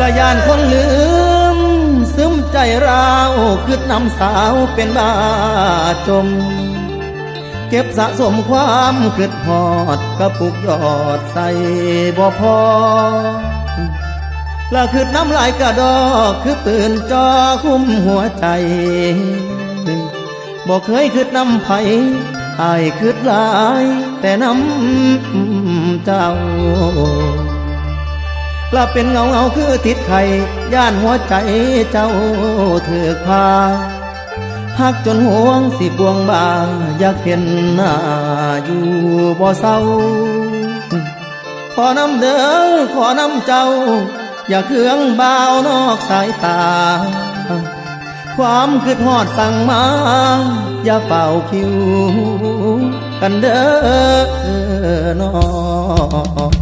ละยานคนลืม ซึมใจเราคืดนำสาวเป็นบาจม เก็บสะสมความคืดหอดกระปุกยอดใส่บ่พอละคืดน้ำลายกระดอกคือปืนจอคุ้มหัวใจบอกเคยคืดน้ำไผอายคืดหลาย แต่น้ำเจ้า ละเป็นเงาเงาคือติดไข่ย่านหัวใจเจ้าเถือพาหักจนห่วงสิบวงบาอยากเห็นหน้าอยู่บ่เศร้า ขอน้ำเด้อขอน้ำเจ้า อย่าเครื่องบ่าวนอกสายตา ความคือทอดสั่งมา อย่าเป่าคิว กันเด้อน้อ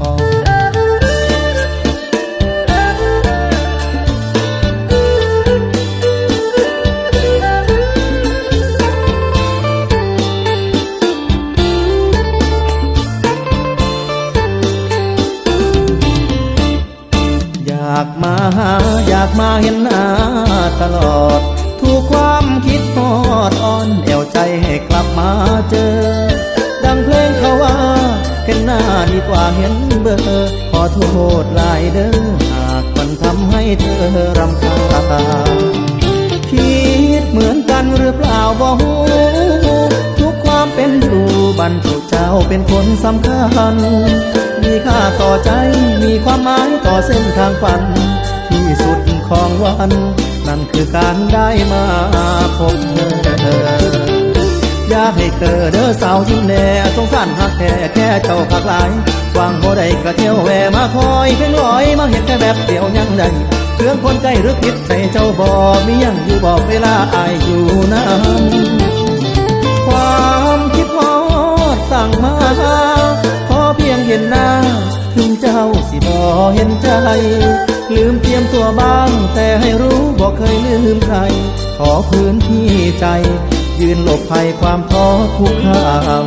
หาอยากมาเห็นหน้าตลอดทุกความคิดทอดอ่อนแอวใจให้กลับมาเจอ ดังเพลงเขาว่า เห็นหน้าดีกว่าเห็นเบอร์ขอโทษหลายเด้อหากมันทำให้เธอรำคาญคิดเหมือนกันหรือเปล่าบ่ฮู้ทุกความเป็นอยู่บรรจุกเจ้าเป็นคนสำคัญ มีค่าต่อใจมีความหมายต่อเส้นทางฝัน ที่สุดของวัน นั่นคือการได้มาพบเธอ อยากให้เธอเด้อสาวยิ้มแน่สงสารหักแค่แค่เจ้าพักหลายวางบ่ได้ก็เที่ยวแวมาคอยเพียงลอยมาเห็นแค่แบบเดียวยังได้เครื่องคนใจหรือผิดใจเจ้าบ่มียังอยู่บอกเวลาอายอยู่น้ำความคิดฮอดสั่งมาขอเพียงเห็นหน้า ถึงเจ้าสิบ่เห็นใจ ลืมเตรียมตัวบ้าง แต่ให้รู้บอกเคยลืมใคร ขอพื้นที่ใจ ยืนหลบภัยความท้อทุกข้าม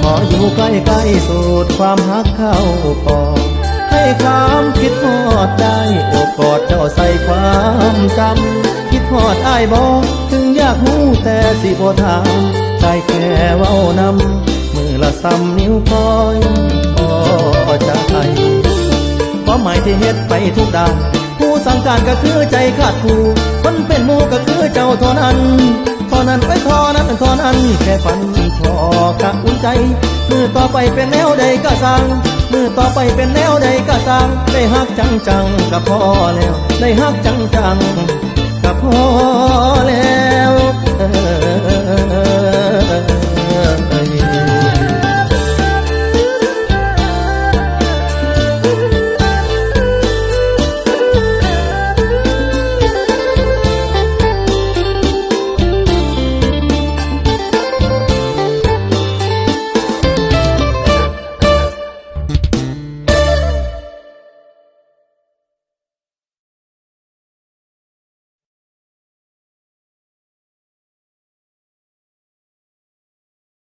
ขออยู่ใกล้ๆสูดความฮักเข้าปอให้ความคิดทอดได้โอบกอดเจ้าใส่ความจำคิดทอดอ้ายบอกถึงอยากหูแต่สิบ่ถามได้แค่เว้านำมือละซ้ำนิ้วก้อยพอใจ ความหมายที่เฮ็ดไปทุกด้านผู้สั่งการก็คือใจขาดผู้คนเป็นหมูก็คือเจ้าเท่านั้นเท่านั้นไปเท่านั้นเท่านั้นแค่ฝันพอกะอุ่นใจ มือต่อไปเป็นแนวใดก็สั่งมือต่อไปเป็นแนวใดก็สั่งได้ฮักจังจังก็พอแล้ว ได้ฮักจังจังก็พอแล้ว